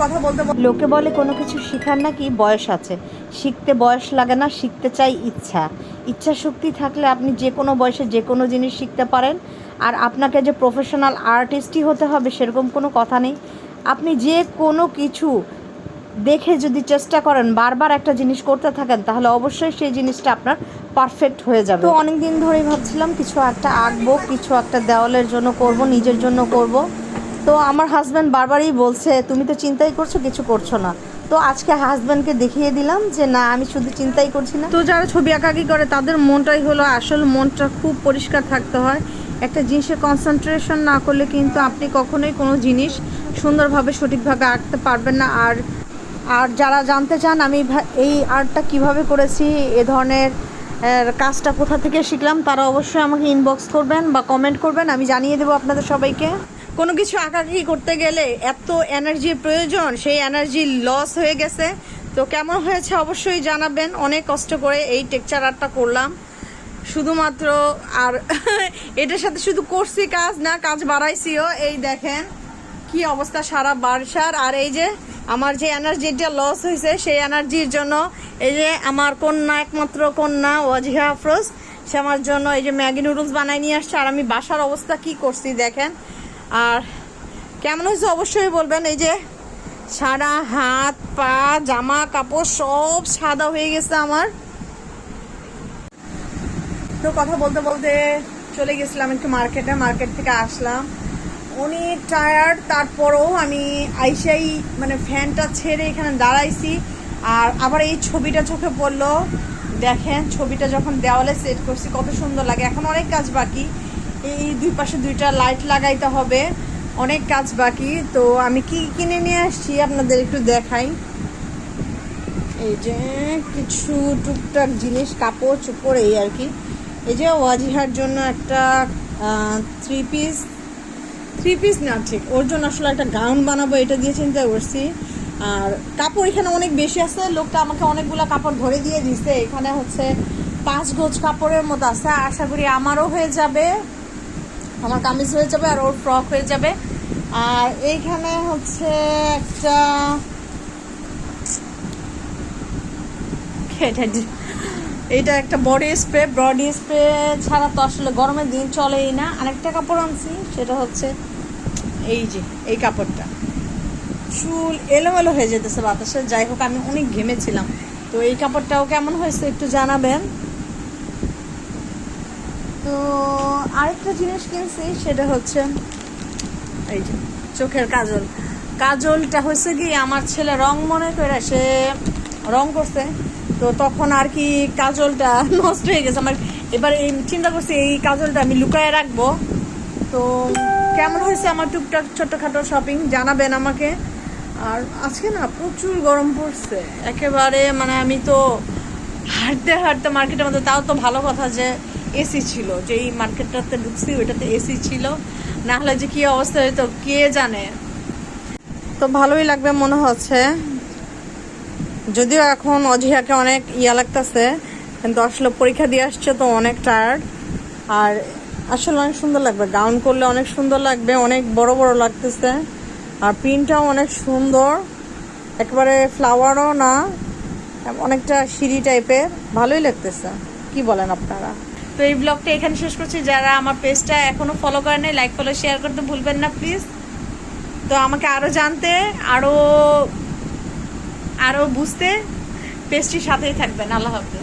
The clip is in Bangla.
কথা বলতে বলতে লোকে বলে কোনো কিছু শেখার নাকি বয়স আছে। শিখতে বয়স লাগে না, শিখতে চাই ইচ্ছা। ইচ্ছা শক্তি থাকলে আপনি যে কোনো বয়সে যে কোনো জিনিস শিখতে পারেন। আর আপনাকে যে প্রফেশনাল আর্টিস্টই হতে হবে সেরকম কোনো কথা নেই। আপনি যে কোনো কিছু দেখে যদি চেষ্টা করেন, বারবার একটা জিনিস করতে থাকেন, তাহলে অবশ্যই সেই জিনিসটা আপনার পারফেক্ট হয়ে যাবে। তো অনেক দিন ধরেই ভাবছিলাম, কিছু একটা আঁকবো, কিছু একটা দেওয়ালের জন্য করব, নিজের জন্য করব। তো আমার হাজব্যান্ড বারবারই বলছে, তুমি তো চিন্তাই করছ, কিছু করছ না। তো আজকে হাজব্যান্ডকে দেখিয়ে দিলাম যে, না, আমি শুধু চিন্তাই করছি না। তো যারা ছবি আঁকাকি করে, তাদের মনটাই হলো আসল মনটা খুব পরিষ্কার থাকতে হয়। একটা জিনিসে কনসেন্ট্রেশন না করলে কিন্তু আপনি কখনোই কোনো জিনিস সুন্দরভাবে, সঠিকভাবে আঁকতে পারবেন না। আর আর যারা জানতে চান, আমি এই আর্টটা কীভাবে করেছি, এ ধরনের কাজটা কোথা থেকে শিখলাম, তারা অবশ্যই আমাকে ইনবক্স করবেন বা কমেন্ট করবেন, আমি জানিয়ে দেবো আপনাদের সবাইকে। কোনো কিছু আঁকাআঁকি করতে গেলে এত এনার্জির প্রয়োজন, সেই এনার্জি লস হয়ে গেছে। তো কেমন হয়েছে অবশ্যই জানাবেন। অনেক কষ্ট করে এই টেকচার আর্টটা করলাম। শুধুমাত্র আর এটার সাথে শুধু করছি কাজ না, কাজ বাড়াইছিও। এই দেখেন কি অবস্থা সারা বারসার আর এই যে আমার যে এনার্জিটা লস হয়েছে, সেই এনার্জির জন্য এই যে আমার কন্যা, একমাত্র কন্যা, ওয়াজিহা আফরোজ, সে আমার জন্য এই যে ম্যাগি নুডলস বানাই নিয়ে আসছে। আর আমি বাসার অবস্থা কি করছি দেখেন? আর কেমন হয়েছে অবশ্যই বলবেন, এই যে সারা হাত, পা, জামা, কাপড় সব সাদা হয়ে গেছে আমার। তো কথা বলতে বলতে চলে গেছিলাম একটু মার্কেটে, মার্কেট থেকে আসলাম। অনেক টায়ার্ড তারপরেও আমি আইসাই মানে ফ্যানটা ছেড়ে এখানে দাঁড়াইছি। আর আবার এই ছবিটা চোখে পড়ল। দেখেন, ছবিটা যখন দেওয়ালে সেট করছি, কত সুন্দর লাগে। এখন অনেক কাজ বাকি। এই দুই পাশে দুইটা লাইট লাগাইতে হবে। অনেক কাজ বাকি। তো আমি কি কিনে নিয়ে আসছি আপনাদের একটু দেখাই। এই যে কিছু টুকটাক জিনিস, কাপড় চোপড়, এই আর কি। এই যে ওয়াজিহার জন্য একটা থ্রি পিস থ্রি পিস না, ঠিক। ওর জন্য আসলে একটা গাউন বানাবো, এটা দিয়ে চিন্তা করছি। আর কাপড় এখানে অনেক বেশি আছে। লোকটা আমাকে অনেকগুলো কাপড় ধরে দিয়ে দিছে। এখানে হচ্ছে পাঁচ গোজ কাপড়ের মতো আছে। আশা করি আমারও হয়ে যাবে। আমার কামিজ হয়ে যাবে আর ওর ফ্রক হয়ে যাবে। আর এইখানে হচ্ছে একটা এটা একটা বডি স্প্রে বডি স্প্রে ছাড়া তো আসলে গরমের দিন চলেই না। আরেকটা কাপড় আনছি, সেটা হচ্ছে এই যে, এই কাপড়টা। চুল এলোমেলো হয়ে যেতেছে বাতাসে। যাই হোক, আমি অনেক ঘেমেছিলাম। তো এই কাপড়টাও কেমন হয়েছে একটু জানাবেন। তো আরেকটা জিনিস কিনছি, সেটা হচ্ছে এই যে চোখের কাজল। কাজলটা হয়েছে কি, আমার ছেলে রং মনে করে সে রং করছে, তো তখন আর কি কাজলটা নষ্ট হয়ে গেছে। আমার এবার এই চিন্তা করছি, এই কাজলটা আমি লুকায় রাখব। তো কেমন হয়েছে আমার টুকটাক ছোট্টখাটো শপিং জানাবেন আমাকে। আর আজকে না প্রচুর গরম পড়ছে। একেবারে মানে আমি তো হাঁটতে হাঁটতে মার্কেটের মধ্যে, তাও তো ভালো কথা যে এসি ছিল, যে এই মার্কেটটাতে ঢুকছি, ওইটাতে এসি ছিল। না হলে যে কি অবস্থা হতো কে জানে? তো ভালোই লাগবে মনে হচ্ছে। যদিও এখন অজিহাকে অনেক ইয়া লাগতেছে, কিন্তু আসলে পরীক্ষা দিয়ে আসছে তো অনেক টায়ার্ড আর আসলে অনেক সুন্দর লাগবে গাউন করলে অনেক সুন্দর লাগবে, অনেক বড় বড় লাগতেছে। আর প্রিন্টটাও অনেক সুন্দর। একেবারে ফ্লাওয়ারও না, অনেকটা সিঁড়ি টাইপের ভালোই লাগতেছে। কি বলেন আপনারা? তো এই ব্লগটা এখানে শেষ করছি। যারা আমার পেজটা এখনও ফলো করে নেই লাইক ফলো শেয়ার করতে ভুলবেন না প্লিজ তো আমাকে আরও জানতে, আরও আরও বুঝতে পেজটির সাথেই থাকবেন। আল্লাহ হাফেজ।